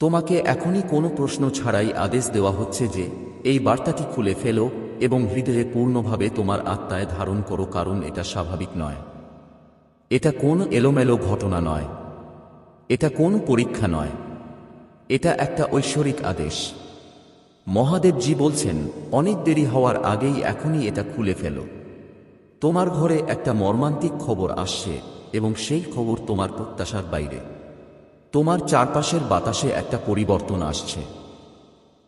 তোমাকে এখনই কোনো প্রশ্ন ছাড়াই আদেশ দেওয়া হচ্ছে যে, এই বার্তাটি খুলে ফেলো এবং হৃদয়ে পূর্ণভাবে তোমার আত্মায় ধারণ করো, কারণ এটা স্বাভাবিক নয়। এটা কোন এলোমেলো ঘটনা নয়। এটা কোন পরীক্ষা নয়। এটা একটা ঐশ্বরিক আদেশ। মহাদেবজি বলছেন, অনেক দেরি হওয়ার আগেই এখনই এটা খুলে ফেলো। তোমার ঘরে একটা মর্মান্তিক খবর আসছে এবং সেই খবর তোমার প্রত্যাশার বাইরে। তোমার চারপাশের বাতাসে একটা পরিবর্তন আসছে।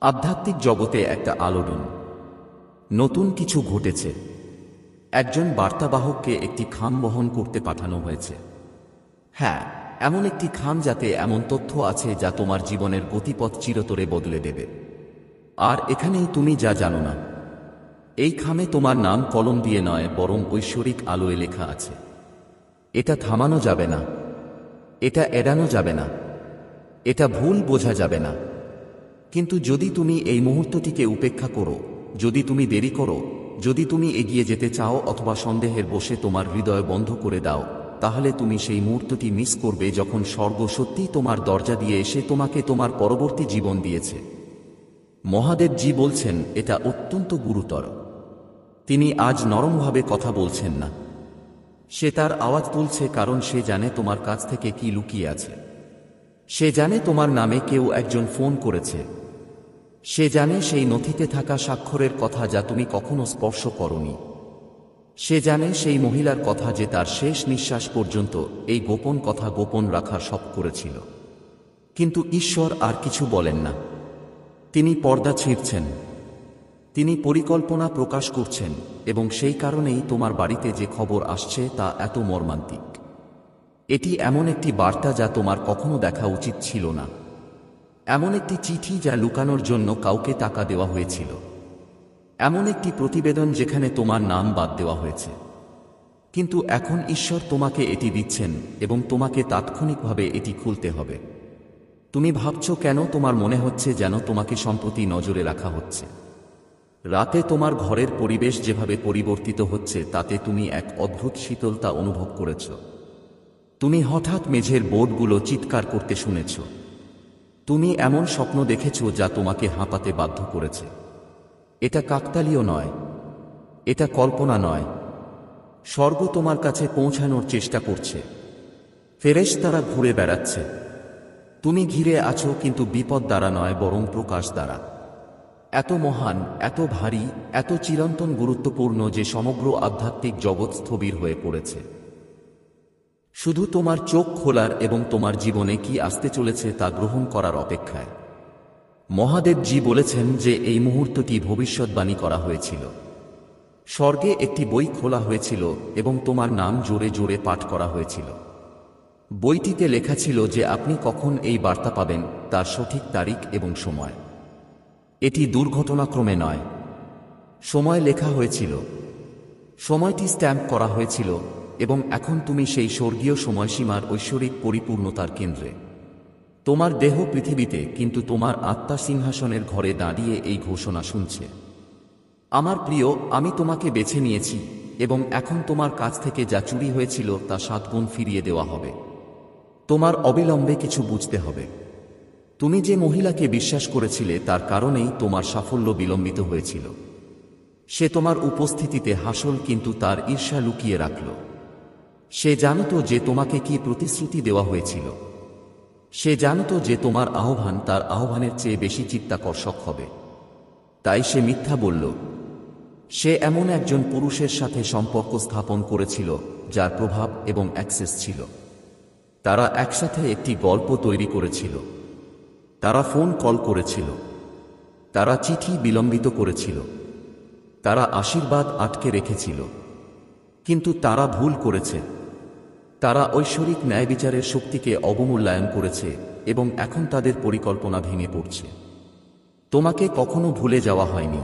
আধ্যাত্মিক জগতে একটা আলোড়ন। নতুন কিছু ঘটেছে। একজন বার্তাবাহককে একটি খাম বহন করতে পাঠানো হয়েছে। হ্যাঁ এমন একটি খাম যাতে এমন তথ্য আছে যা তোমার জীবনের গতিপথ চিরতরে বদলে দেবে। আর এখানেই তুমি যা জানো না। এই খামে তোমার নাম কলম দিয়ে নয়, বরং ঐশ্বরিক আলোয় লেখা আছে। এটা থামানো যাবে না। এটা এড়ানো যাবে না। এটা ভুল বোঝা যাবে না। কিন্তু যদি তুমি এই মুহূর্তটিকে উপেক্ষা করো, যদি তুমি দেরি করো, যদি তুমি এগিয়ে যেতে চাও অথবা সন্দেহের বসে তোমার হৃদয় বন্ধ করে দাও, তাহলে তুমি সেই মুহূর্তটি মিস করবে যখন স্বর্গ সত্যিই তোমার দরজা দিয়ে এসে তোমাকে তোমার পরবর্তী জীবন দিয়েছে। মহাদেব জি বলছেন, এটা অত্যন্ত গুরুতর। তিনি আজ নরমভাবে কথা বলছেন না। সে তার আওয়াজ তুলছে কারণ সে জানে তোমার কাছ থেকে কি লুকিয়ে আছে। সে জানে তোমার নামে কেউ একজন ফোন করেছে। সে জানে সেই নথিতে থাকা স্বাক্ষরের কথা যা তুমি কখনো স্পর্শ করনি। সে জানে সেই মহিলার কথা যে তার শেষ নিঃশ্বাস পর্যন্ত এই গোপন কথা গোপন রাখার সব করেছিল। কিন্তু ঈশ্বর আর কিছু বলেন না। তিনি পর্দা ছিঁড়ছেন। তিনি পরিকল্পনা প্রকাশ করছেন, এবং সেই কারণেই তোমার বাড়িতে যে খবর আসছে তা এত মর্মান্তিক। এটি এমন একটি বার্তা যা তোমার কখনো দেখা উচিত ছিল না। এমন একটি চিঠি যা লুকানোর জন্য কাউকে টাকা দেওয়া হয়েছিল। এমন একটি প্রতিবেদন যেখানে তোমার নাম বাদ দেওয়া হয়েছে। কিন্তু এখন ঈশ্বর তোমাকে এটি দিচ্ছেন, এবং তোমাকে তাৎক্ষণিকভাবে এটি খুলতে হবে। তুমি ভাবছ কেন তোমার মনে হচ্ছে যেন তোমাকে সম্প্রতি নজরে রাখা হচ্ছে। রাতে তোমার ঘরের পরিবেশ যেভাবে পরিবর্তিত হচ্ছে, তাতে তুমি এক অদ্ভুত শীতলতা অনুভব করেছ। তুমি হঠাৎ মেঝের বোর্ডগুলো চিৎকার করতে শুনেছ। তুমি এমন স্বপ্ন দেখেছ যা তোমাকে হাঁপাতে বাধ্য করেছে। এটা কাকতালীয় নয়। এটা কল্পনা নয়। স্বর্গ তোমার কাছে পৌঁছানোর চেষ্টা করছে। ফেরেশ তারা ঘুরে বেড়াচ্ছে। তুমি ঘিরে আছো কিন্তু বিপদ দ্বারা নয়, বরং প্রকাশ দ্বারা। এত মহান, এত ভারী, এত চিরন্তন গুরুত্বপূর্ণ যে সমগ্র আধ্যাত্মিক জগৎ স্থবির হয়ে পড়েছে। শুধু তোমার চোখ খোলার এবং তোমার জীবনে কি আসতে চলেছে তা গ্রহণ করার অপেক্ষায়। মহাদেবজি বলেছেন যে এই মুহূর্তটি ভবিষ্যৎবাণী করা হয়েছিল। স্বর্গে একটি বই খোলা হয়েছিল এবং তোমার নাম জোরে জোরে পাঠ করা হয়েছিল। বইটিতে লেখা ছিল যে আপনি কখন এই বার্তা পাবেন তার সঠিক তারিখ এবং সময়। এটি দুর্ঘটনাক্রমে নয়। সময় লেখা হয়েছিল। সময়টি স্ট্যাম্প করা হয়েছিল এবং এখন তুমি সেই স্বর্গীয় সময়সীমার ঐশ্বরিক পরিপূর্ণতার কেন্দ্রে। তোমার দেহ পৃথিবীতে, কিন্তু তোমার আত্মা সিংহাসনের ঘরে দাঁড়িয়ে এই ঘোষণা শুনছে। আমার প্রিয়, আমি তোমাকে বেছে নিয়েছি এবং এখন তোমার কাছ থেকে যা চুরি হয়েছিল তা সাতগুণ ফিরিয়ে দেওয়া হবে। তোমার অবিলম্বে কিছু বুঝতে হবে। তুমি যে মহিলাকে বিশ্বাস করেছিলে, তার কারণেই তোমার সাফল্য বিলম্বিত হয়েছিল। সে তোমার উপস্থিতিতে হাসল, কিন্তু তার ঈর্ষা লুকিয়ে রাখল। সে জানত যে তোমাকে কি প্রতিশ্রুতি দেওয়া হয়েছিল। সে জানত যে তোমার আহ্বান তার আহ্বানের চেয়ে বেশি চিত্তাকর্ষক হবে। তাই সে মিথ্যা বলল, সে এমন একজন পুরুষের সাথে সম্পর্ক স্থাপন করেছিল, যার প্রভাব এবং অ্যাক্সেস ছিল। তারা একসাথে একটি গল্প তৈরি করেছিল। তারা ফোন কল করেছিল। তারা চিঠি বিলম্বিত করেছিল। তারা আশীর্বাদ আটকে রেখেছিল। কিন্তু তারা ভুল করেছে। তারা ঐশ্বরিক ন্যায় বিচারের শক্তিকে অবমূল্যায়ন করেছে এবং এখন তাদের পরিকল্পনা ভেঙে পড়ছে। তোমাকে কখনো ভুলে যাওয়া হয়নি।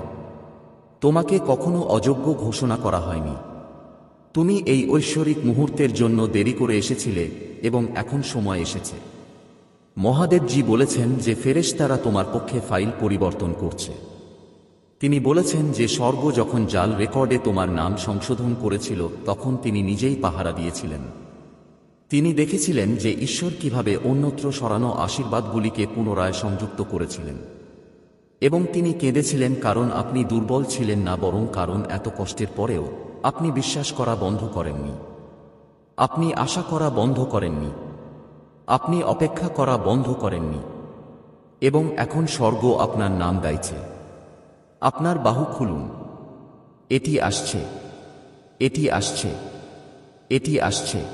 তোমাকে কখনো অযোগ্য ঘোষণা করা হয়নি। তুমি এই ঐশ্বরিক মুহূর্তের জন্য দেরি করে এসেছিলে এবং এখন সময় এসেছে। মহাদেবজি বলেছেন যে ফেরেশতারা তোমার পক্ষে ফাইল পরিবর্তন করছে। তিনি বলেছেন যে স্বর্গ যখন জাল রেকর্ডে তোমার নাম সংশোধন করেছিল, তখন তিনি নিজেই পাহারা দিয়েছিলেন। তিনি দেখেছিলেন যে ঈশ্বর কীভাবে অন্যত্র সরানো আশীর্বাদগুলিকে পুনরায় সংযুক্ত করেছিলেন। এবং তিনি কেঁদেছিলেন, কারণ আপনি দুর্বল ছিলেন না, বরং কারণ এত কষ্টের পরেও আপনি বিশ্বাস করা বন্ধ করেননি। আপনি আশা করা বন্ধ করেননি। আপনি অপেক্ষা করা বন্ধ করেননি। এবং এখন স্বর্গ আপনার নাম গাইছে। আপনার বাহু খুলুন। এটি আসছে। এটি আসছে। এটি আসছে।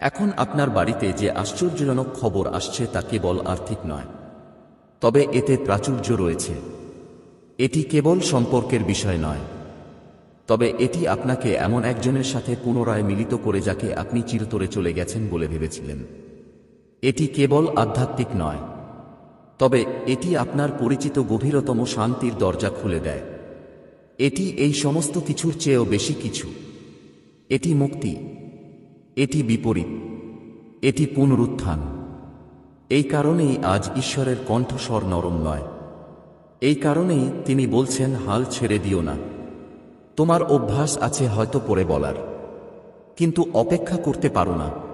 এখন আপনার বাড়িতে যে আশ্চর্যজনক খবর আসছে তা কেবল আর্থিক নয়। তবে এতে প্রাচুর্য রয়েছে। এটি কেবল সম্পর্কের বিষয় নয়। তবে এটি আপনাকে এমন একজনের সাথে পুনরায় মিলিত করে যাকে আপনি চিরতরে চলে গেছেন বলে ভেবেছিলেন। এটি কেবল আধ্যাত্মিক নয়। তবে এটি আপনার পরিচিত গভীরতম শান্তির দরজা খুলে দেয়। এটি এই সমস্ত কিছুর চেয়েও বেশি কিছু। এটি মুক্তি। এটি বিপরীত। এটি পুনরুত্থান। এই কারণেই আজ ঈশ্বরের কণ্ঠস্বর নরম নয়। এই কারণেই তিনি বলছেন, হাল ছেড়ে দিও না। তোমার অভ্যাস আছে হয়তো পরে বলার। কিন্তু অপেক্ষা করতে পারো না।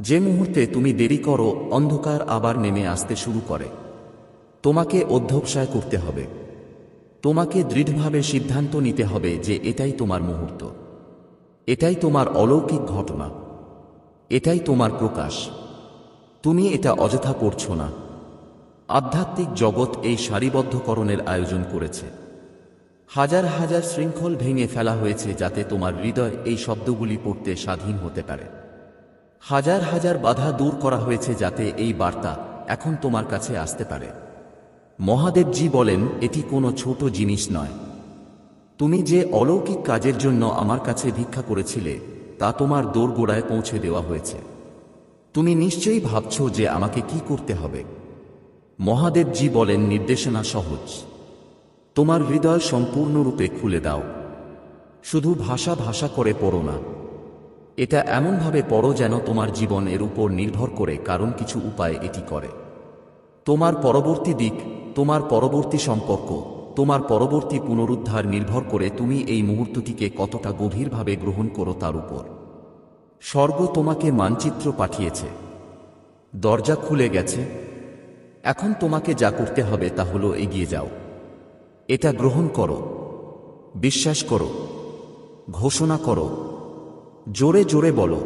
যে মুহূর্তে তুমি দেরি করো, অন্ধকার আবার নেমে আসতে শুরু করে। তোমাকে অধ্যবসায় করতে হবে। তোমাকে দৃঢ়ভাবে সিদ্ধান্ত নিতে হবে যে এটাই তোমার মুহূর্ত। এটাই তোমার অলৌকিক ঘটনা। এটাই তোমার প্রকাশ। তুমি এটা অযথা করছ না। আধ্যাত্মিক জগৎ এই সারিবদ্ধকরণের আয়োজন করেছে। হাজার হাজার শৃঙ্খল ভেঙে ফেলা হয়েছে যাতে তোমার হৃদয় এই শব্দগুলি পড়তে স্বাধীন হতে পারে। হাজার হাজার বাধা দূর করা হয়েছে যাতে এই বার্তা এখন তোমার কাছে আসতে পারে। মহাদেবজি বলেন, এটি কোনো ছোট জিনিস নয়। তুমি যে অলৌকিক কাজের জন্য আমার কাছে ভিক্ষা করেছিলে, তা তোমার দোরগোড়ায় পৌঁছে দেওয়া হয়েছে। তুমি নিশ্চয়ই ভাবছ যে আমাকে কি করতে হবে? মহাদেবজি বলেন, নির্দেশনা সহজ। তোমার হৃদয় সম্পূর্ণরূপে খুলে দাও। শুধু ভাষা ভাষা করে পড়ো না। এটা এমনভাবে পড়ো যেন তোমার জীবন এর উপর নির্ভর করে কারণ কিছু উপায় এটি করে। তোমার পরবর্তী দিক, তোমার পরবর্তী সম্পর্ক, তোমার পরবর্তী পুনরুদ্ধার নির্ভর করে তুমি এই মুহূর্তটিকে কতটা গভীরভাবে গ্রহণ করো তার উপর। স্বর্গ তোমাকে মানচিত্র পাঠিয়েছে। দরজা খুলে গেছে। এখন তোমাকে যা করতে হবে তা হলো এগিয়ে যাও। এটা গ্রহণ করো। বিশ্বাস করো। ঘোষণা করো। জোরে জোরে বলো,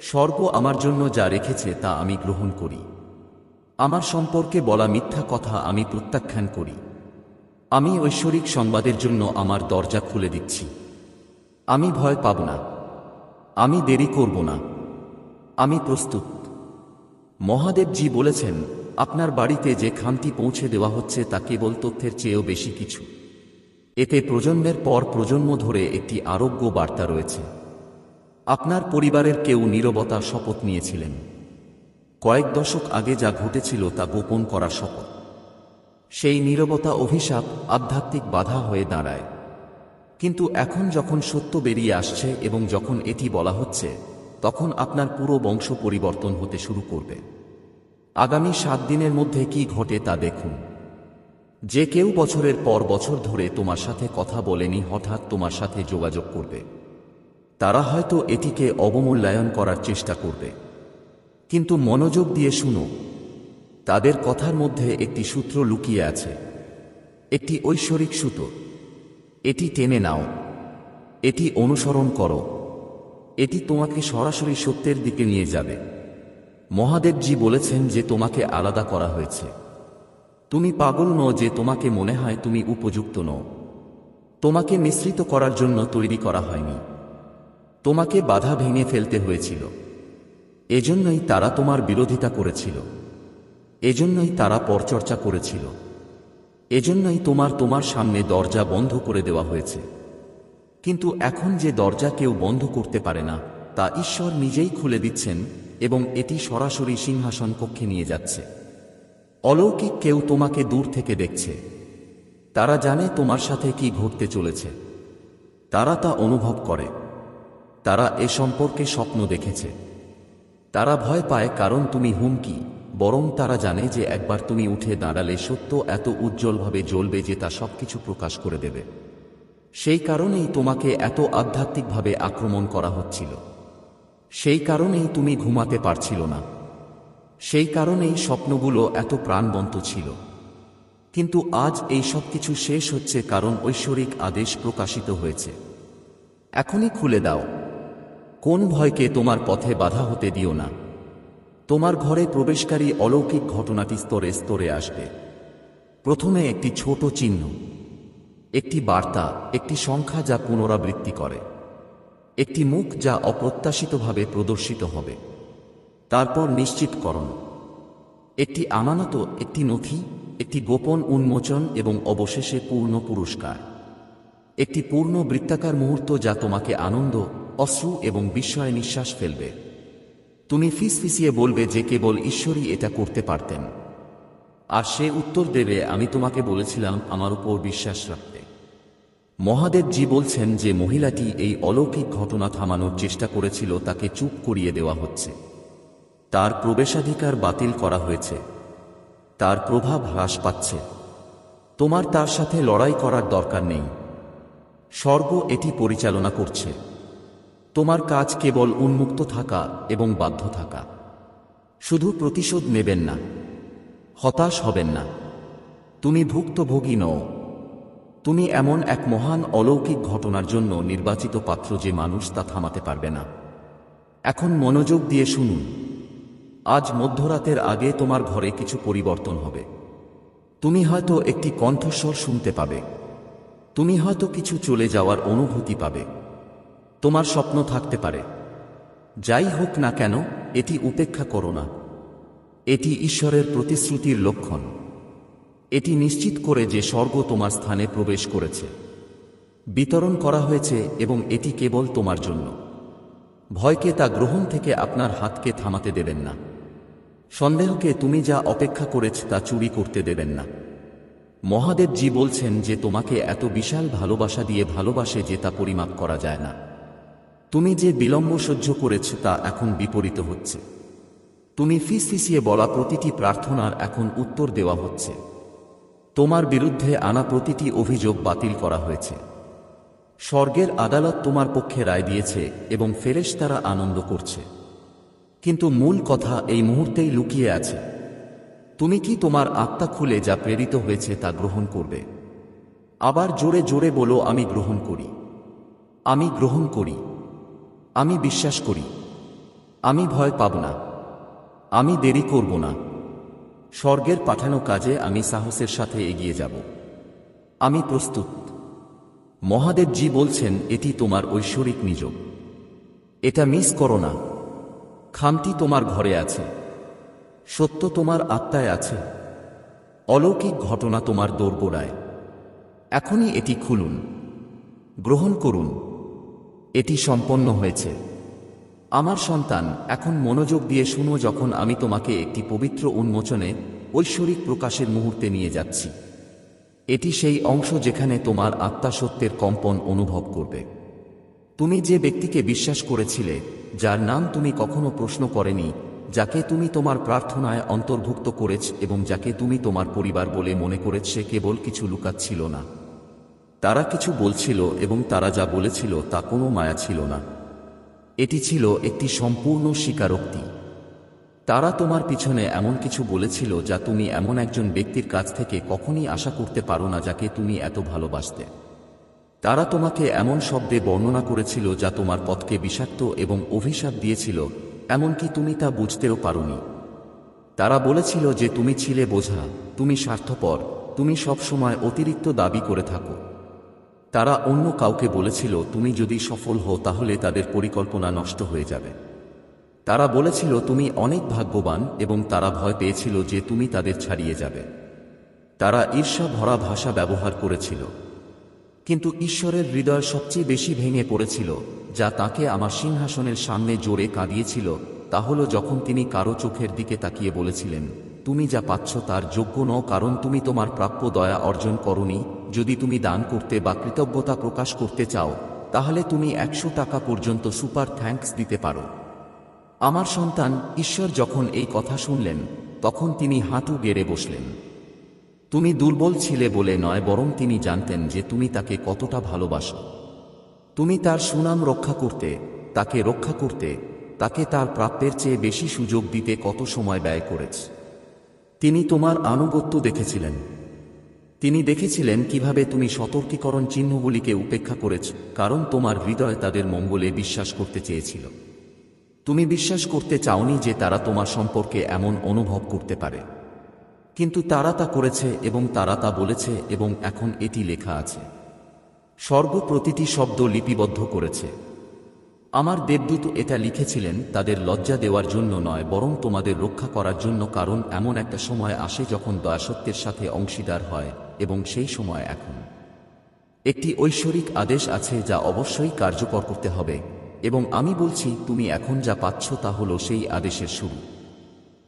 স্বর্গ আমার জন্য যা রেখেছে তা আমি গ্রহণ করি। আমার সম্পর্কে বলা মিথ্যা কথা আমি প্রত্যাখ্যান করি। আমি ঐশ্বরিক সংবাদের জন্য আমার দরজা খুলে দিচ্ছি। আমি ভয় পাব না। আমি দেরি করব না। আমি প্রস্তুত। মহাদেবজি বলেছেন, আপনার বাড়িতে যে খামটি পৌঁছে দেওয়া হচ্ছে তা কেবল তথ্যের চেয়েও বেশি কিছু। এতে প্রজন্মের পর প্রজন্ম ধরে একটি আরোগ্য বার্তা রয়েছে। আপনার পরিবারের কেউ নীরবতা শপথ নিয়েছিলেন। কয়েক দশক আগে যা ঘটেছিল তা গোপন করার শপথ। সেই নীরবতা অভিশাপ আধ্যাত্মিক বাধা হয়ে দাঁড়ায়। কিন্তু এখন যখন সত্য বেরিয়ে আসছে এবং যখন এটি বলা হচ্ছে, তখন আপনার পুরো বংশ পরিবর্তন হতে শুরু করবে। আগামী সাত দিনের মধ্যে কি ঘটে তা দেখুন। যে কেউ বছরের পর বছর ধরে তোমার সাথে কথা বলেনি, হঠাৎ তোমার সাথে যোগাযোগ করবে। তারা হয়তো এটিকে অবমূল্যায়ন করার চেষ্টা করবে। কিন্তু মনোযোগ দিয়ে শুনো, তাদের কথার মধ্যে একটি সূত্র লুকিয়ে আছে। একটি ঐশ্বরিক সুতো এটি টেনে নাও। এটি অনুসরণ করো। এটি তোমাকে সরাসরি সত্যের দিকে নিয়ে যাবে। মহাদেবজি বলেছেন যে তোমাকে আলাদা করা হয়েছে। তুমি পাগল নও যে তোমাকে মনে হয় তুমি উপযুক্ত নও। তোমাকে মিশ্রিত করার জন্য তৈরি করা হয়নি। তোমাকে বাধা ভেঙে ফেলতে হয়েছিল। এজন্যই তারা তোমার বিরোধিতা করেছিল। এজন্যই তারা পরচর্চা করেছিল। এজন্যই তোমার তোমার সামনে দরজা বন্ধ করে দেওয়া হয়েছে। কিন্তু এখন যে দরজা কেউ বন্ধ করতে পারে না, তা ঈশ্বর নিজেই খুলে দিচ্ছেন এবং এটি সরাসরি সিংহাসন কক্ষে নিয়ে যাচ্ছে। অলৌকিক কেউ তোমাকে দূর থেকে দেখছে। তারা জানে তোমার সাথে কি ঘটতে চলেছে। তারা তা অনুভব করে। তারা এ সম্পর্কে স্বপ্ন দেখেছে। তারা ভয় পায়, কারণ তুমি হুমকি, বরং তারা জানে যে একবার তুমি উঠে দাঁড়ালে সত্য এত উজ্জ্বলভাবে জ্বলবে যে তা সবকিছু প্রকাশ করে দেবে। সেই কারণেই তোমাকে এত আধ্যাত্মিকভাবে আক্রমণ করা হচ্ছিল। সেই কারণেই তুমি ঘুমাতে পারছিল না। সেই কারণেই স্বপ্নগুলো এত প্রাণবন্ত ছিল। কিন্তু আজ এই সব কিছু শেষ হচ্ছে কারণ ঐশ্বরিক আদেশ প্রকাশিত হয়েছে। এখনই খুলে দাও। কোন ভয়কে তোমার পথে বাধা হতে দিও না। তোমার ঘরে প্রবেশকারী অলৌকিক ঘটনাটি স্তরে স্তরে আসবে। প্রথমে একটি ছোট চিহ্ন, একটি বার্তা, একটি সংখ্যা যা পুনরাবৃত্তি করে, একটি মুখ যা অপ্রত্যাশিতভাবে প্রদর্শিত হবে। তারপর নিশ্চিতকরণ, একটি আমানত, একটি নথি, একটি গোপন উন্মোচন এবং অবশেষে পূর্ণ পুরস্কার। একটি পূর্ণ বৃত্তাকার মুহূর্ত যা তোমাকে আনন্দ, অশ্রু এবং বিস্ময়ে নিঃশ্বাস ফেলবে। তুমি ফিসফিসিয়ে বলবে যে কেবল ঈশ্বরই এটা করতে পারতেন। আর সে উত্তর দেবে, আমি তোমাকে বলেছিলাম আমার উপর বিশ্বাস রাখতে। মহাদেবজি বলছেন যে মহিলাটি এই অলৌকিক ঘটনা থামানোর চেষ্টা করেছিল, তাকে চুপ করিয়ে দেওয়া হচ্ছে। তার প্রবেশাধিকার বাতিল করা হয়েছে। তার প্রভাব হ্রাস পাচ্ছে। তোমার তার সাথে লড়াই করার দরকার নেই। স্বর্গ এটি পরিচালনা করছে। তোমার কাজ কেবল উন্মুক্ত থাকা এবং বাধ্য থাকা। শুধু প্রতিশোধ নেবেন না, হতাশ হবেন না। তুমি ভুক্তভোগী নও। তুমি এমন এক মহান অলৌকিক ঘটনার জন্য নির্বাচিত পাত্র যে মানুষ তা থামাতে পারবে না। এখন মনোযোগ দিয়ে শুনুন। আজ মধ্যরাতের আগে তোমার ঘরে কিছু পরিবর্তন হবে। তুমি হয়তো একটি কণ্ঠস্বর শুনতে পাবে। তুমি হয়তো কিছু চলে যাওয়ার অনুভূতি পাবে। তোমার স্বপ্ন থাকতে পারে। যাই হোক না কেন, এটি উপেক্ষা করো না। এটি ঈশ্বরের প্রতিশ্রুতির লক্ষণ। এটি নিশ্চিত করে যে স্বর্গ তোমার স্থানে প্রবেশ করেছে। বিতরণ করা হয়েছে এবং এটি কেবল তোমার জন্য। ভয়কে তা গ্রহণ থেকে আপনার হাতকে থামাতে দেবেন না। সন্দেহকে তুমি যা অপেক্ষা করেছ তা চুরি করতে দেবেন না। মহাদেবজি বলছেন যে তোমাকে এত বিশাল ভালোবাসা দিয়ে ভালোবাসে যে তা পরিমাপ করা যায় না। তুমি যে বিলম্ব সহ্য করেছ তা এখন বিপরীত হচ্ছে। তুমি ফিসফিসিয়ে বলা প্রতিটি প্রার্থনার এখন উত্তর দেওয়া হচ্ছে। তোমার বিরুদ্ধে আনা প্রতিটি অভিযোগ বাতিল করা হয়েছে। স্বর্গের আদালত তোমার পক্ষে রায় দিয়েছে এবং ফেরেশ তারা আনন্দ করছে। কিন্তু মূল কথা এই মুহূর্তেই লুকিয়ে আছে। তুমি কি তোমার আত্মা খুলে যা প্রেরিত হয়েছে তা গ্রহণ করবে? আবার জোরে জোরে বলো, আমি গ্রহণ করি। আমি গ্রহণ করি। আমি বিশ্বাস করি। আমি ভয় পাব না। আমি দেরি করব না। স্বর্গের পাঠানো কাজে আমি সাহসের সাথে এগিয়ে যাব। আমি প্রস্তুত। মহাদেবজি বলছেন, এটি তোমার ঐশ্বরিক নিযোগ। এটা মিস করো না। খামটি তোমার ঘরে আছে। সত্য তোমার আত্মায় আছে। অলৌকিক ঘটনা তোমার দোরগোড়ায়। এখনই এটি খুলুন। গ্রহণ করুন। এটি সম্পন্ন হয়েছে। আমার সন্তান, এখন মনোযোগ দিয়ে শুনো যখন আমি তোমাকে একটি পবিত্র উন্মোচনে ঐশ্বরিক প্রকাশের মুহূর্তে নিয়ে যাচ্ছি। এটি সেই অংশ যেখানে তোমার আত্মা সত্যের কম্পন অনুভব করবে। তুমি যে ব্যক্তিকে বিশ্বাস করেছিলে, যার নাম তুমি কখনো প্রশ্ন করেনি যাকে তুমি তোমার প্রার্থনায় অন্তর্ভুক্ত করেছ এবং যাকে তুমি তোমার পরিবার বলে মনে করেছ, সে কেবল কিছু লুকাচ্ছিল না। তারা কিছু বলছিল এবং তারা যা বলেছিল তা কোনো মায়া ছিল না। এটি ছিল একটি সম্পূর্ণ স্বীকারোক্তি। তারা তোমার পিছনে এমন কিছু বলেছিল যা তুমি এমন একজন ব্যক্তির কাছ থেকে কখনই আশা করতে পারো না যাকে তুমি এত ভালোবাসতে। তারা তোমাকে এমন শব্দে বর্ণনা করেছিল যা তোমার পথকে বিষাক্ত এবং অভিশাপ দিয়েছিল। এমনকি তুমি তা বুঝতেও পারোনি। তারা বলেছিল যে তুমি ছিলে বোঝা, তুমি স্বার্থপর, তুমি সবসময় অতিরিক্ত দাবি করে থাকো। তারা অন্য কাউকে বলেছিল, তুমি যদি সফল হও, তাহলে তাদের পরিকল্পনা নষ্ট হয়ে যাবে। তারা বলেছিল, তুমি অনেক ভাগ্যবান এবং তারা ভয় পেয়েছিল যে তুমি তাদের ছাড়িয়ে যাবে। তারা ঈর্ষা ভরা ভাষা ব্যবহার করেছিল। কিন্তু ঈশ্বরের হৃদয় সবচেয়ে বেশি ভেঙে পড়েছিল, যা তাকে আমার সিংহাসনের সামনে জোরে কাঁদিয়েছিল, তা হল যখন তিনি কারও চোখের দিকে তাকিয়ে বলেছিলেন, তুমি যা পাচ্ছ তার যোগ্য নও, কারণ তুমি তোমার প্রাপ্য দয়া অর্জন করনি। যদি তুমি দান করতে বা কৃতজ্ঞতা প্রকাশ করতে চাও, তাহলে তুমি একশো টাকা পর্যন্ত সুপার থ্যাঙ্কস দিতে পারো। আমার সন্তান, ঈশ্বর যখন এই কথা শুনলেন, তখন তিনি হাঁটু গেড়ে বসলেন। তুমি দুর্বল ছিলে বলে নয়, বরং তিনি জানতেন যে তুমি তাকে কতটা ভালোবাসো। তুমি তার সুনাম রক্ষা করতে, তাকে রক্ষা করতে, তাকে তার প্রাপ্যের চেয়ে বেশি সুযোগ দিতে কত সময় ব্যয় করেছ। তিনি তোমার আনুগত্য দেখেছিলেন। তিনি দেখেছিলেন কীভাবে তুমি সতর্কীকরণ চিহ্নগুলিকে উপেক্ষা করেছ, কারণ তোমার হৃদয় তাদের মঙ্গলে বিশ্বাস করতে চেয়েছিল। তুমি বিশ্বাস করতে চাওনি যে তারা তোমার সম্পর্কে এমন অনুভব করতে পারে। কিন্তু তারা তা করেছে এবং তারা তা বলেছে এবং এখন এটি লেখা আছে। স্বর্গ প্রতিটি শব্দ লিপিবদ্ধ করেছে। আমার দেবদূত এটা লিখেছিলেন তাদের লজ্জা দেওয়ার জন্য নয়, বরং তোমাদের রক্ষা করার জন্য, কারণ এমন একটা সময় আসে যখন দয়াসত্যের সাথে অংশীদার হয় এবং সেই সময় এখন। একটি ঐশ্বরিক আদেশ আছে যা অবশ্যই কার্যকর করতে হবে, এবং আমি বলছি, তুমি এখন যা পাচ্ছ তা হল সেই আদেশের শুরু।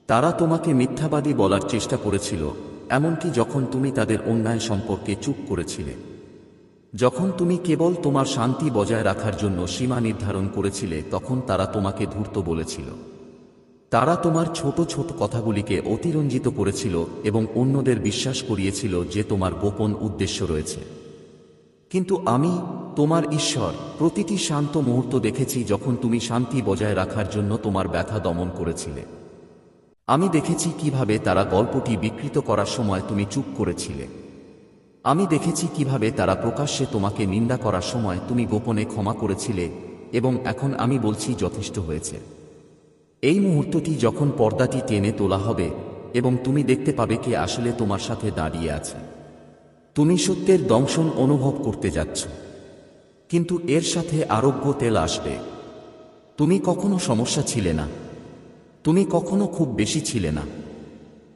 তারা তোমাকে মিথ্যাবাদী বলার চেষ্টা করেছিল, এমনকি যখন তুমি তাদের অন্যায় সম্পর্কে চুপ করেছিলে। যখন তুমি কেবল তোমার শান্তি বজায় রাখার জন্য সীমা নির্ধারণ করেছিলে, তখন তারা তোমাকে ধূর্ত বলেছিল। তারা তোমার ছোট ছোট কথাগুলিকে অতিরঞ্জিত করেছিল এবং অন্যদের বিশ্বাস করিয়েছিল যে তোমার গোপন উদ্দেশ্য রয়েছে। কিন্তু আমি, তোমার ঈশ্বর, প্রতিটি শান্ত মুহূর্ত দেখেছি যখন তুমি শান্তি বজায় রাখার জন্য তোমার ব্যথা দমন করেছিলে। আমি দেখেছি কীভাবে তারা গল্পটি বিকৃত করার সময় তুমি চুপ করেছিলে। আমি দেখেছি কীভাবে তারা প্রকাশ্যে তোমাকে নিন্দা করার সময় তুমি গোপনে ক্ষমা করেছিলে এবং এখন আমি বলছি যথেষ্ট হয়েছে। এই মুহূর্তটি যখন পর্দাটি টেনে তোলা হবে এবং তুমি দেখতে পাবে কে আসলে তোমার সাথে দাঁড়িয়ে আছে। তুমি সত্যের দংশন অনুভব করতে যাচ্ছ। কিন্তু এর সাথে আরোগ্য তেল আসবে। তুমি কখনো সমস্যা ছিলে না। তুমি কখনো খুব বেশি ছিলে না।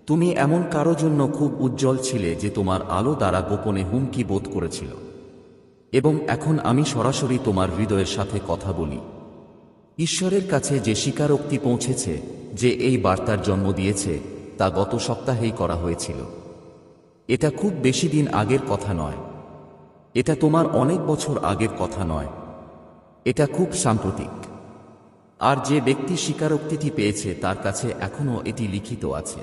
তুমি এমন কারও জন্য খুব উজ্জ্বল ছিলে যে তোমার আলো দ্বারা গোপনে হুমকি বোধ করেছিল। এবং এখন আমি সরাসরি তোমার হৃদয়ের সাথে কথা বলি। ঈশ্বরের কাছে যে স্বীকারোক্তি পৌঁছেছে, যে এই বার্তার জন্ম দিয়েছে, তা গত সপ্তাহেই করা হয়েছিল। এটা খুব বেশি দিন আগের কথা নয়। এটা তোমার অনেক বছর আগের কথা নয়। এটা খুব সাম্প্রতিক। আর যে ব্যক্তি স্বীকারোক্তিটি পেয়েছে তার কাছে এখনও এটি লিখিত আছে।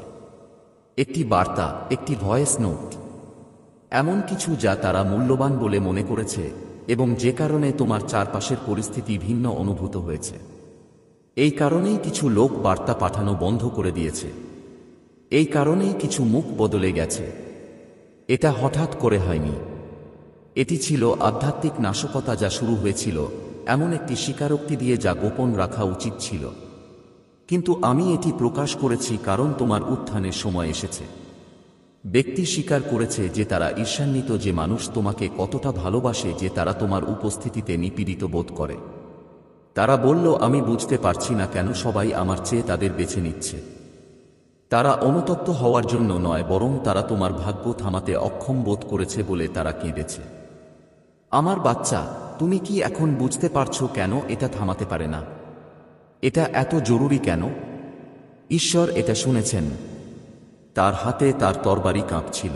একটি বার্তা, একটি ভয়েস নোট। এমন কিছু যা তারা মূল্যবান বলে মনে করেছে এবং যে কারণে তোমার চারপাশের পরিস্থিতি ভিন্ন অনুভূত হয়েছে। এই কারণেই কিছু লোক বার্তা পাঠানো বন্ধ করে দিয়েছে। এই কারণেই কিছু মুখ বদলে গেছে। এটা হঠাৎ করে হয়নি। এটি ছিল আধ্যাত্মিক নাশকতা যা শুরু হয়েছিল এমন একটি স্বীকারোক্তি দিয়ে যা গোপন রাখা উচিত ছিল। কিন্তু আমি এটি প্রকাশ করেছি কারণ তোমার উত্থানের সময় এসেছে। ব্যক্তি স্বীকার করেছে যে তারা ঈর্ষান্বিত যে মানুষ তোমাকে কতটা ভালোবাসে যে তারা তোমার উপস্থিতিতে নিপীড়িত বোধ করে। তারা বলল, আমি বুঝতে পারছি না কেন সবাই আমার চেয়ে তাদের বেছে নিচ্ছে। তারা অনুতপ্ত হওয়ার জন্য নয়, বরং তারা তোমার ভাগ্য থামাতে অক্ষম বোধ করেছে বলে তারা কেঁদেছে। আমার বাচ্চা তুমি কি এখন বুঝতে পারছ কেন এটা থামাতে পারে না? এটা এত জরুরি কেন? ঈশ্বর এটা শুনেছেন। তার হাতে তার তরবারি কাঁপছিল।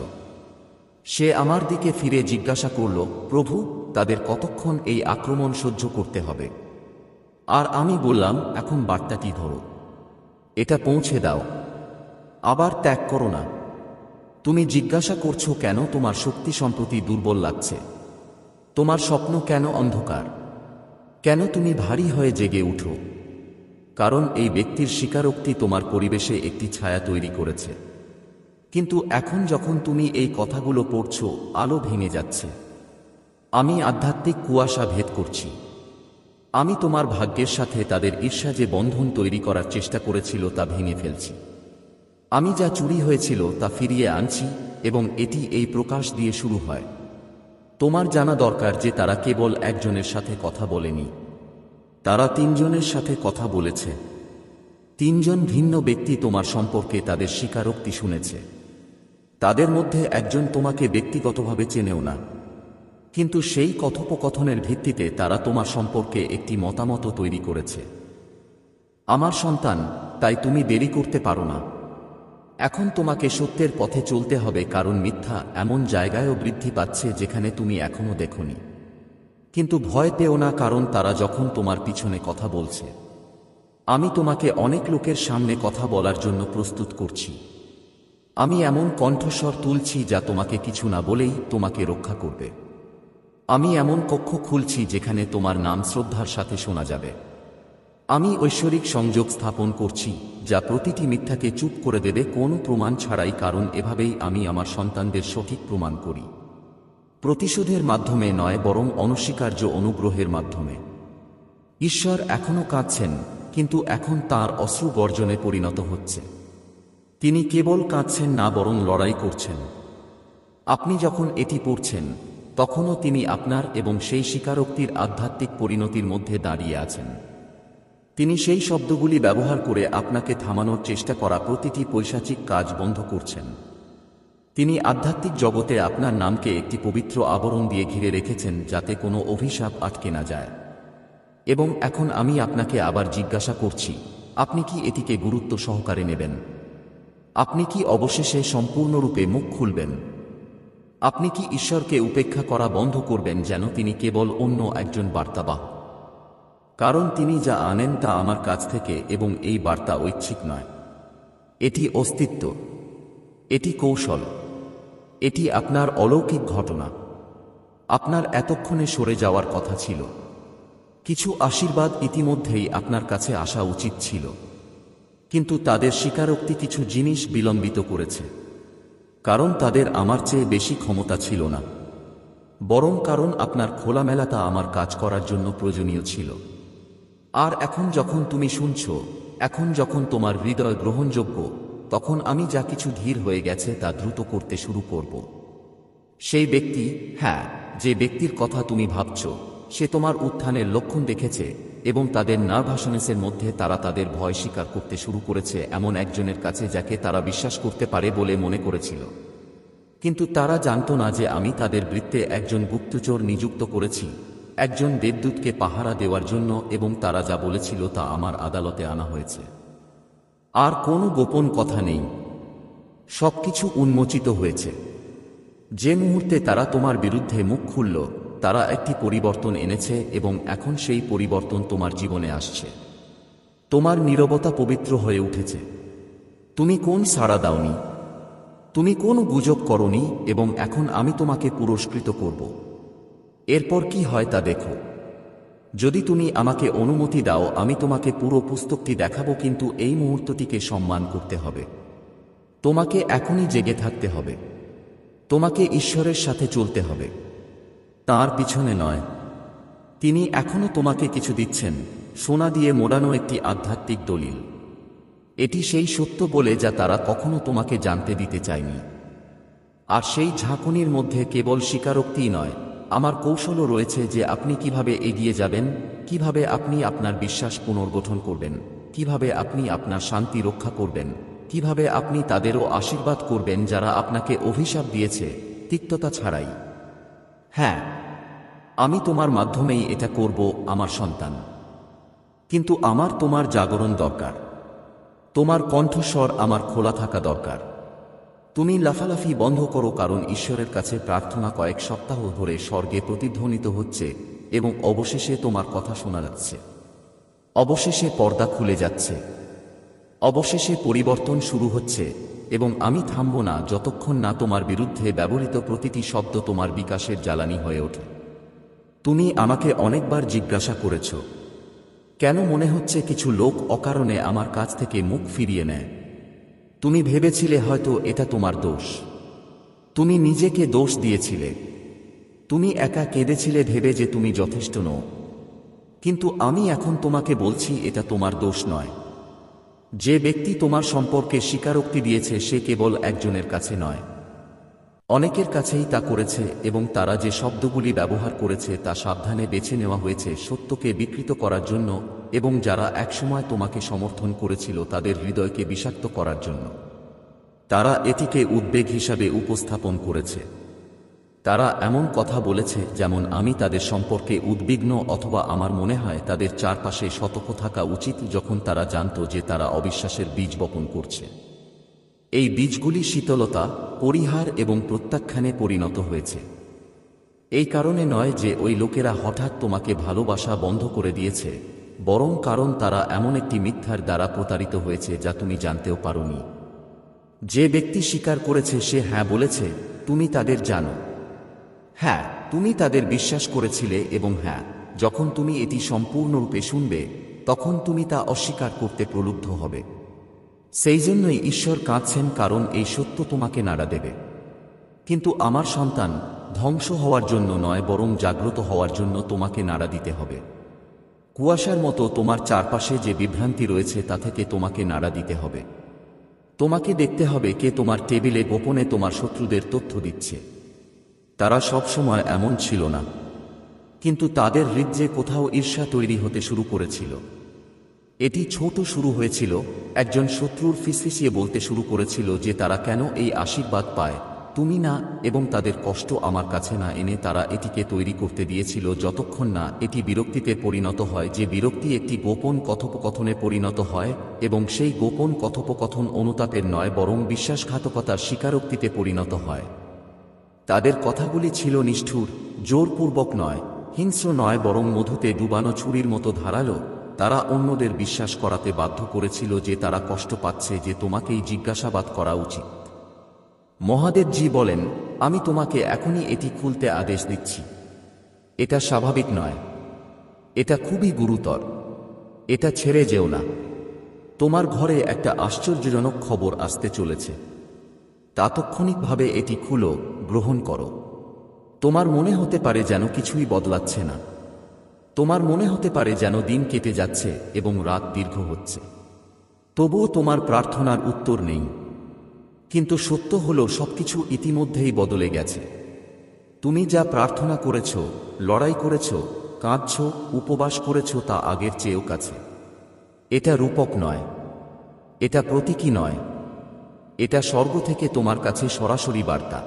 সে আমার দিকে ফিরে জিজ্ঞাসা করল, প্রভু, তাদের কতক্ষণ এই আক্রমণ সহ্য করতে হবে? আর আমি বললাম, এখন বার্তাটি ধরো? এটা পৌঁছে দাও। আবার ত্যাগ করো না। তুমি জিজ্ঞাসা করছ কেন তোমার শক্তি সম্প্রতি দুর্বল লাগছে? তোমার স্বপ্ন কেন অন্ধকার? কেন তুমি ভারী হয়ে জেগে উঠো? কারণ এই ব্যক্তির স্বীকারোক্তি তোমার পরিবেশে একটি ছায়া তৈরি করেছে। কিন্তু এখন যখন তুমি এই কথাগুলো পড়ছ, আলো ভেঙে যাচ্ছে। আমি আধ্যাত্মিক কুয়াশা ভেদ করছি। আমি তোমার ভাগ্যের সাথে তাদের ঈর্ষা যে বন্ধন তৈরি করার চেষ্টা করেছিল তা ভেঙে ফেলছি। আমি যা চুরি হয়েছিল তা ফিরিয়ে আনছি এবং এটি এই প্রকাশ দিয়ে শুরু হয়। তোমার জানা দরকার যে তারা কেবল একজনের সাথে কথা বলেনি। তারা তিনজনের সাথে কথা বলেছে। তিনজন ভিন্ন ব্যক্তি তোমার সম্পর্কে তাদের স্বীকারোক্তি শুনেছে। তাদের মধ্যে একজন তোমাকে ব্যক্তিগতভাবে চেনেও না। কিন্তু সেই কথোপকথনের ভিত্তিতে তারা তোমার সম্পর্কে একটি মতামত তৈরি করেছে। আমার সন্তান, তাই তুমি দেরি করতে পারো না। এখন তোমাকে সত্যের পথে চলতে হবে কারণ মিথ্যা এমন জায়গায়ও বৃদ্ধি পাচ্ছে যেখানে তুমি এখনও দেখনি। কিন্তু ভয় পেও না কারণ তারা যখন তোমার পিছনে কথা বলছে। আমি তোমাকে অনেক লোকের সামনে কথা বলার জন্য প্রস্তুত করছি। আমি এমন কণ্ঠস্বর তুলছি যা তোমাকে কিছু না বলেই তোমাকে রক্ষা করবে। আমি এমন কক্ষ খুলছি যেখানে তোমার নাম শ্রদ্ধার সাথে শোনা যাবে। আমি ঐশ্বরিক সংযোগ স্থাপন করছি, যা প্রতিটি মিথ্যাকে চুপ করে দেবে, কোনো প্রমাণ ছাড়াই, কারণ এভাবেই আমি আমার সন্তানদের সঠিক প্রমাণ করি। প্রতিশোধের মাধ্যমে নয়, বরং অনস্বীকার্য অনুগ্রহের মাধ্যমে। ঈশ্বর এখনও কাঁদছেন, কিন্তু এখন তার অশ্রু বর্জনে পরিণত হচ্ছে। তিনি কেবল কাঁদছেন না, বরং লড়াই করছেন। আপনি যখন এটি পড়ছেন, তখনও তিনি আপনার এবং সেই স্বীকারোক্তির আধ্যাত্মিক পরিণতির মধ্যে দাঁড়িয়ে আছেন। তিনি সেই শব্দগুলি ব্যবহার করে আপনাকে থামানোর চেষ্টা করা প্রতিটি পৈশাচিক কাজ বন্ধ করছেন। তিনি আধ্যাত্মিক জগতে আপনার নামকে একটি পবিত্র আবরণ দিয়ে ঘিরে রেখেছেন যাতে কোনো অভিশাপ আটকে না যায়। এবং এখন আমি আপনাকে আবার জিজ্ঞাসা করছি, আপনি কি এটিকে গুরুত্ব সহকারে নেবেন? আপনি কি অবশেষে সম্পূর্ণরূপে মুখ খুলবেন? আপনি কি ঈশ্বরকে উপেক্ষা করা বন্ধ করবেন যেন তিনি কেবল অন্য একজন বার্তাবাহ কারণ তিনি যা আনেন তা আমার কাছ থেকে এবং এই বার্তা ঐচ্ছিক নয়। এটি অস্তিত্ব। এটি কৌশল। এটি আপনার অলৌকিক ঘটনা। আপনার এতক্ষণে সরে যাওয়ার কথা ছিল। কিছু আশীর্বাদ ইতিমধ্যেই আপনার কাছে আসা উচিত ছিল। কিন্তু তাদের স্বীকারোক্তি কিছু জিনিস বিলম্বিত করেছে। কারণ তাদের আমার চেয়ে বেশি ক্ষমতা ছিল না। বরং কারণ আপনার খোলামেলাতা আমার কাজ করার জন্য প্রয়োজনীয় ছিল। আর এখন যখন তুমি শুনছ, এখন যখন তোমার হৃদয় গ্রহণযোগ্য, তখন আমি যা কিছু ধীর হয়ে গেছে তা দ্রুত করতে শুরু করব। সেই ব্যক্তি হ্যাঁ যে ব্যক্তির কথা তুমি ভাবছ, সে তোমার উত্থানের লক্ষণ দেখেছে এবং তাদের নার্ভাসনেসের মধ্যে তারা তাদের ভয় স্বীকার করতে শুরু করেছে এমন একজনের কাছে যাকে তারা বিশ্বাস করতে পারে বলে মনে করেছিল। কিন্তু তারা জানত না যে আমি তাদের বৃত্তে একজন গুপ্তচর নিযুক্ত করেছি। একজন দেবদূতকে পাহারা দেওয়ার জন্য এবং তারা যা বলেছিল তা আমার আদালতে আনা হয়েছে। আর কোনো গোপন কথা নেই। সবকিছু উন্মোচিত হয়েছে। যে মুহূর্তে তারা তোমার বিরুদ্ধে মুখ খুলল, তারা একটি পরিবর্তন এনেছে এবং এখন সেই পরিবর্তন তোমার জীবনে আসছে। তোমার নীরবতা পবিত্র হয়ে উঠেছে। তুমি কোন সাড়া দাওনি? তুমি কোন গুজব করনি এবং এখন আমি তোমাকে পুরস্কৃত করব। এরপর কি হয় তা দেখো। যদি তুমি আমাকে অনুমতি দাও, আমি তোমাকে পুরো পুস্তকটি দেখাবো, কিন্তু এই মুহূর্তটিকে সম্মান করতে হবে। তোমাকে এখনই জেগে থাকতে হবে। তোমাকে ঈশ্বরের সাথে চলতে হবে। তার পিছনে নয়। তিনি এখনও তোমাকে কিছু দিচ্ছেন, সোনা দিয়ে মোড়ানো একটি আধ্যাত্মিক দলিল। এটি সেই সত্য বলে যা তারা কখনো তোমাকে জানতে দিতে চায়নি। আর সেই ঝাঁকুনির মধ্যে কেবল স্বীকারোক্তিই নয় আমার কৌশলও রয়েছে যে আপনি কীভাবে এগিয়ে যাবেন, কীভাবে আপনি আপনার বিশ্বাস পুনর্গঠন করবেন, কীভাবে আপনি আপনার শান্তি রক্ষা করবেন, কীভাবে আপনি তাদেরও আশীর্বাদ করবেন যারা আপনাকে অভিশাপ দিয়েছে, তিক্ততা ছাড়াই। হ্যাঁ আমি তোমার মাধ্যমেই এটা করব, আমার সন্তান। কিন্তু আমার তোমার জাগরণ দরকার। তোমার কণ্ঠস্বর আমার খোলা থাকা দরকার। তুমি লাফালাফি বন্ধ করো কারণ ঈশ্বরের কাছে প্রার্থনা কয়েক সপ্তাহ ধরে স্বর্গে প্রতিধ্বনিত হচ্ছে এবং অবশেষে তোমার কথা শোনা যাচ্ছে। অবশেষে পর্দা খুলে যাচ্ছে। অবশেষে পরিবর্তন শুরু হচ্ছে এবং আমি থামব না যতক্ষণ না তোমার বিরুদ্ধে ব্যবহৃত প্রতিটি শব্দ তোমার বিকাশের জ্বালানি হয়ে ওঠে। তুমি আমাকে অনেকবার জিজ্ঞাসা করেছ। কেন মনে হচ্ছে কিছু লোক অকারণে আমার কাছ থেকে মুখ ফিরিয়ে নেয়? তুমি ভেবেছিলে হয়তো এটা তোমার দোষ। তুমি নিজেকে দোষ দিয়েছিলে। তুমি একা কেঁদেছিলে ভেবে যে তুমি যথেষ্ট নও। কিন্তু আমি এখন তোমাকে বলছি, এটা তোমার দোষ নয়। যে ব্যক্তি তোমার সম্পর্কে স্বীকারোক্তি দিয়েছে, সে কেবল একজনের কাছে নয়। অনেকের কাছেই তা করেছে এবং তারা যে শব্দগুলি ব্যবহার করেছে তা সাবধানে বেছে নেওয়া হয়েছে সত্যকে বিকৃত করার জন্য এবং যারা একসময় তোমাকে সমর্থন করেছিল তাদের হৃদয়কে বিষাক্ত করার জন্য। তারা এটিকে উদ্বেগ হিসাবে উপস্থাপন করেছে। তারা এমন কথা বলেছে যেমন, আমি তাদের সম্পর্কে উদ্বিগ্ন অথবা আমার মনে হয় তাদের চারপাশে সতর্ক থাকা উচিত যখন তারা জানত যে তারা অবিশ্বাসের বীজ বপন করছে। এই বীজগুলি শীতলতা, পরিহার এবং প্রত্যাখ্যানে পরিণত হয়েছে। এই কারণে নয় যে ওই লোকেরা হঠাৎ তোমাকে ভালোবাসা বন্ধ করে দিয়েছে, বরং কারণ তারা এমন একটি মিথ্যার দ্বারা প্রতারিত হয়েছে যা তুমি জানতেও পারোনি। যে ব্যক্তি স্বীকার করেছে সে হ্যাঁ বলেছে, তুমি তাদের জানো। হ্যাঁ তুমি তাদের বিশ্বাস করেছিলে এবং হ্যাঁ যখন তুমি এটি সম্পূর্ণরূপে শুনবে, তখন তুমি তা অস্বীকার করতে প্রলুব্ধ হবে। সেই জন্যই ঈশ্বর কাঁদছেন কারণ এই সত্য তোমাকে নাড়া দেবে। কিন্তু আমার সন্তান ধ্বংস হওয়ার জন্য নয়, বরং জাগ্রত হওয়ার জন্য তোমাকে নাড়া দিতে হবে। কুয়াশার মতো তোমার চারপাশে যে বিভ্রান্তি রয়েছে, তা থেকে তোমাকে নাড়া দিতে হবে। তোমাকে দেখতে হবে কে তোমার টেবিলে গোপনে তোমার শত্রুদের তথ্য দিচ্ছে। তারা সব সময় এমন ছিল না। কিন্তু তাদের হৃদ্যে কোথাও ঈর্ষা তৈরি হতে শুরু করেছিল। এটি ছোট শুরু হয়েছিল। একজন শত্রুর ফিসফিসিয়ে বলতে শুরু করেছিল যে তারা কেন এই আশীর্বাদ পায়। তুমি না, এবং তাদের কষ্ট আমার কাছে না এনে তারা এটিকে তৈরি করতে দিয়েছিল যতক্ষণ না এটি বিরক্তিতে পরিণত হয়। যে বিরক্তি একটি গোপন কথোপকথনে পরিণত হয়, এবং সেই গোপন কথোপকথন অনুতাপের নয়, বরং বিশ্বাসঘাতকতার স্বীকারোক্তিতে পরিণত হয়। তাদের কথাগুলি ছিল নিষ্ঠুর, জোরপূর্বক নয়, হিংস্র নয়, বরং মধুতে ডুবানো ছুরির মতো ধারালো। তারা অন্যদের বিশ্বাস করাতে বাধ্য করেছিল যে তারা কষ্ট পাচ্ছে যে তোমাকেই জিজ্ঞাসাবাদ করা উচিত। মহাদেবজি বলেন, আমি তোমাকে এখনই এটি খুলতে আদেশ দিচ্ছি। এটা স্বাভাবিক নয়। এটা খুবই গুরুতর। এটা ছেড়ে যেও না। তোমার ঘরে একটা আশ্চর্যজনক খবর আসতে চলেছে। তাৎক্ষণিকভাবে এটি খুলো, গ্রহণ করো। তোমার মনে হতে পারে যেন কিছুই বদলাচ্ছে না। তোমার মনে হতে পারে যেন দিন কেটে যাচ্ছে এবং রাত দীর্ঘ হচ্ছে। তবুও তোমার প্রার্থনার উত্তর নেই। কিন্তু সত্য হল, সবকিছু ইতিমধ্যেই বদলে গেছে। তুমি যা প্রার্থনা করেছ, লড়াই করেছ, কাঁদছ, উপবাস করেছ তা আগের চেয়েও কাছে। এটা রূপক নয়। এটা প্রতীকী নয়। এটা স্বর্গ থেকে তোমার কাছে সরাসরি বার্তা।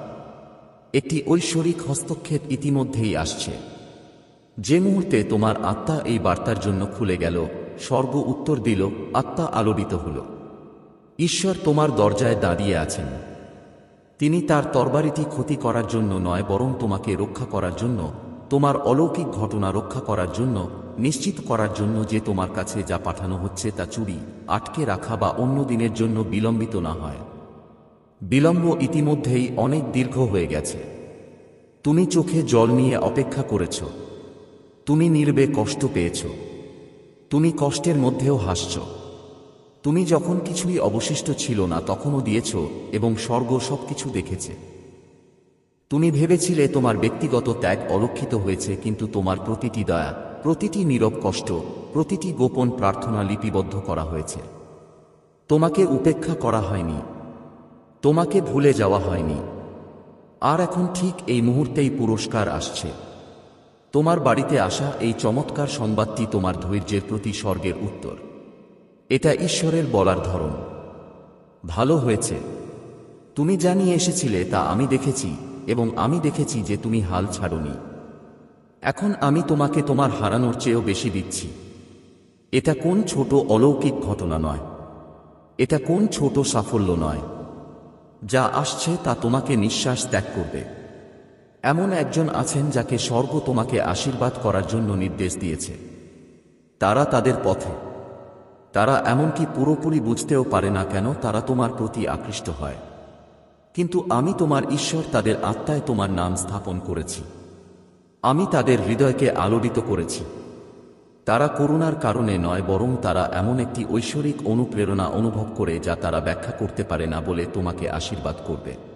একটি ঐশ্বরিক হস্তক্ষেপ ইতিমধ্যেই আসছে। যে মুহূর্তে তোমার আত্মা এই বার্তার জন্য খুলে গেল, স্বর্গ উত্তর দিল, আত্মা আলোড়িত হল। ঈশ্বর তোমার দরজায় দাঁড়িয়ে আছেন। তিনি তার তরবারিটি ক্ষতি করার জন্য নয়, বরং তোমাকে রক্ষা করার জন্য, তোমার অলৌকিক ঘটনা রক্ষা করার জন্য, নিশ্চিত করার জন্য যে তোমার কাছে যা পাঠানো হচ্ছে তা চুরি, আটকে রাখা বা অন্য দিনের জন্য বিলম্বিত না হয়। বিলম্ব ইতিমধ্যেই অনেক দীর্ঘ হয়ে গেছে। তুমি চোখে জল নিয়ে অপেক্ষা করেছ। তুমি নির্বে কষ্ট পেয়েছ। তুমি কষ্টের মধ্যেও হাসছ। তুমি যখন কিছুই অবশিষ্ট ছিল না, তখনও দিয়েছ এবং স্বর্গ সবকিছু দেখেছে। তুমি ভেবেছিলে তোমার ব্যক্তিগত ত্যাগ অলক্ষিত হয়েছে, কিন্তু তোমার প্রতিটি দয়া, প্রতিটি নীরব কষ্ট, প্রতিটি গোপন প্রার্থনা লিপিবদ্ধ করা হয়েছে। তোমাকে উপেক্ষা করা হয়নি। তোমাকে ভুলে যাওয়া হয়নি। আর এখন ঠিক এই মুহূর্তেই পুরস্কার আসছে। তোমার বাড়িতে আসা এই চমৎকার সংবাদটি তোমার ধৈর্যের প্রতি স্বর্গের উত্তর। এটা ঈশ্বরের বলার ধরন। ভালো হয়েছে। তুমি জানিয়ে এসেছিলে তা আমি দেখেছি এবং আমি দেখেছি যে তুমি হাল ছাড়নি। এখন আমি তোমাকে তোমার হারানোর চেয়েও বেশি দিচ্ছি। এটা কোন ছোট অলৌকিক ঘটনা নয়। এটা কোন ছোট সাফল্য নয়। যা আসছে তা তোমাকে নিঃশ্বাস ত্যাগ করবে। এমন একজন আছেন যাকে স্বর্গ তোমাকে আশীর্বাদ করার জন্য নির্দেশ দিয়েছে। তারা তাদের পথে। তারা এমনকি পুরোপুরি বুঝতেও পারে না কেন তারা তোমার প্রতি আকৃষ্ট হয়। কিন্তু আমি তোমার ঈশ্বর তাদের আত্মায় তোমার নাম স্থাপন করেছি। আমি তাদের হৃদয়কে আলোড়িত করেছি। তারা করুণার কারণে নয় বরং তারা এমন একটি ঐশ্বরিক অনুপ্রেরণা অনুভব করে যা তারা ব্যাখ্যা করতে পারে না বলে তোমাকে আশীর্বাদ করবে।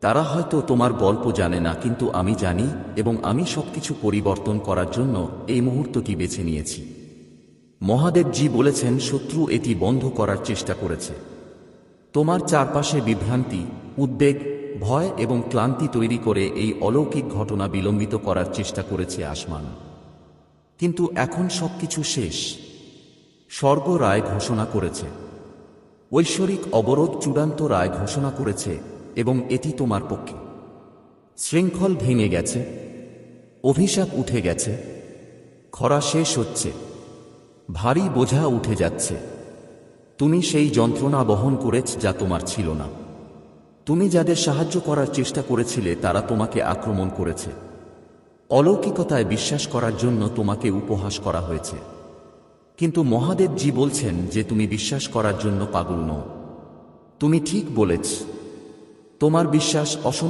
তারা হয়তো তোমার গল্প জানে না, কিন্তু আমি জানি এবং আমি সবকিছু পরিবর্তন করার জন্য এই মুহূর্তটি বেছে নিয়েছি। মহাদেবজি বলেছেন, শত্রু এটি বন্ধ করার চেষ্টা করেছে। তোমার চারপাশে বিভ্রান্তি, উদ্বেগ, ভয় এবং ক্লান্তি তৈরি করে এই অলৌকিক ঘটনা বিলম্বিত করার চেষ্টা করেছে আসমান। কিন্তু এখন সবকিছু শেষ। স্বর্গ রায় ঘোষণা করেছে। ঐশ্বরিক অবরোধ চূড়ান্ত রায় ঘোষণা করেছে। এবং এটি তোমার পক্ষে। শৃঙ্খল ভেঙে গেছে, অভিশাপ উঠে গেছে, খরা শেষ হচ্ছে, ভারী বোঝা উঠে যাচ্ছে। তুমি সেই যন্ত্রণা বহন করেছ যা তোমার ছিল না। তুমি যাদের সাহায্য করার চেষ্টা করেছিলে, তারা তোমাকে আক্রমণ করেছে। অলৌকিকতায় বিশ্বাস করার জন্য তোমাকে উপহাস করা হয়েছে। কিন্তু মহাদেবজি বলছেন যে তুমি বিশ্বাস করার জন্য পাগল নও। তুমি ঠিক বলেছ তোমার বিশ্বাস অসম